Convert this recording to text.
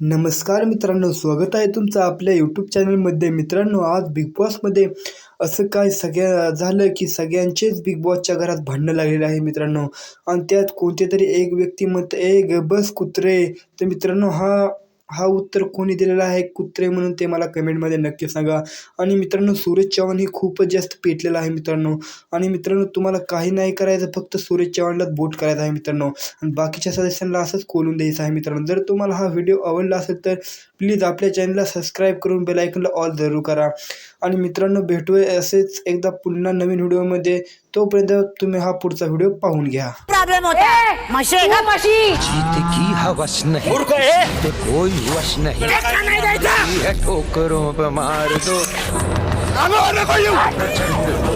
नमस्कार मित्रांनो स्वागत आहे तुमचं आपल्या यूट्यूब चॅनलमध्ये मित्रांनो आज बिग बॉसमध्ये असं काय सगळ्या झालं की सगळ्यांचेच बिग बॉसच्या घरात भांडणं लागलेलं आहे मित्रांनो. आणि त्यात कोणते तरी एक व्यक्ती म्हणतं ए बस कुत्रे. तर मित्रांनो हा हा उत्तर कोणी दिलेला आहे? कुत्रे म्हणून ते मला कमेंटमध्ये नक्की सांगा. आणि मित्रांनो सूरज चव्हाण हे खूपच जास्त पेटलेला आहे मित्रांनो. आणि मित्रांनो तुम्हाला काही नाही करायचं फक्त सूरज चव्हाणलाच बोट करायचं आहे मित्रांनो. आणि बाकीच्या सदस्यांना असंच कोलून द्यायचं आहे मित्रांनो. जर तुम्हाला हा व्हिडिओ आवडला असेल तर प्लीज आपल्या चॅनलला सबस्क्राईब करून बेलायकनला ऑल जरूर करा. आणि मित्रांनो भेटूया असेच एकदा पुन्हा नवीन व्हिडिओमध्ये. तोपर्यंत तुम्ही हा पुढचा व्हिडिओ पाहून घ्या. प्रॉब्लेम होता. म्हशी. आहे का म्हशी. जीत की हवस नहीं. जीत कोई वश नहीं. नाही द्यायचं? ये ठोकरों पे मार दो जो लड़ सका